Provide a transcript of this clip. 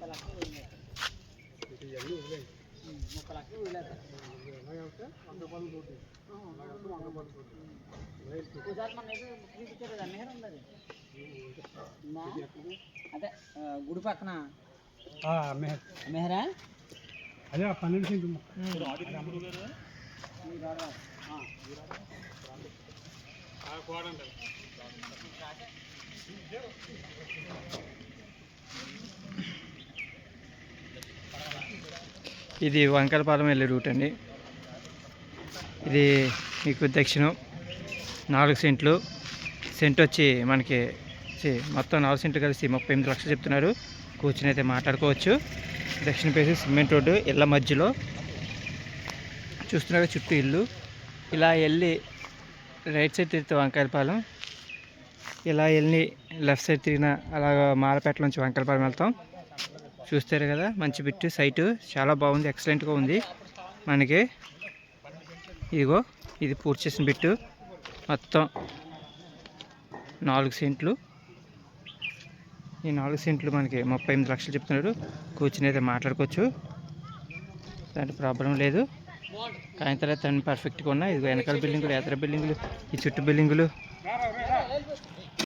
ముప్పై లక్షలు వదిలేదు ఇవన్నీ వదిలేయండి. ముప్పై లక్షలు వదిలేదు ఎలాగైతే వంద రూపాయలు చూడండి అలాగైతే వంద రూపాయలు చూడండి రైలు ఒకసారి మన దగ్గర చూపించారు కదా మెహర్ ఉంది అది ఉందా? అదే ఆ, గుడి పక్కన మెహర్ మెహరా అదే ఆ పన్నెండు సెంటు ఇది వంకలపాలెం వెళ్ళే రూట్ అండి. ఇది మీకు దక్షిణం నాలుగు సెంట్లు. సెంట్ వచ్చి మనకి మొత్తం నాలుగు సెంట్లు కలిసి ముప్పై ఎనిమిది లక్షలు చెప్తున్నారు. కూర్చుని అయితే మాట్లాడుకోవచ్చు. దక్షిణ పేసి సిమెంట్ రోడ్డు ఇళ్ళ మధ్యలో. చూస్తున్నారు చుట్టూ ఇల్లు. ఇలా వెళ్ళి రైట్ సైడ్ తిరిగితే వంకాయలపాలెం ఇలా వెళ్ళి లెఫ్ట్ సైడ్ తిరిగిన అలాగ మారపేట నుంచి వంకాయలపాలెం వెళ్తాం. చూస్తారు కదా మంచి బిట్టు సైటు. చాలా బాగుంది ఎక్సలెంట్గా ఉంది. మనకి ఇదిగో ఇది పూర్తి చేసిన బిట్టు. మొత్తం నాలుగు సెంట్లు. ఈ నాలుగు సెంట్లు మనకి ముప్పై ఎనిమిది లక్షలు చెప్తున్నారు కూర్చుని అయితే మాట్లాడుకోవచ్చు. దాంట్లో ప్రాబ్లం లేదు. కానీ తర్వాత పర్ఫెక్ట్గా ఉన్నాయి ఇదిగో వెనకాల బిల్డింగులు ఎదర బిల్డింగులు ఈ చుట్టూ బిల్డింగులు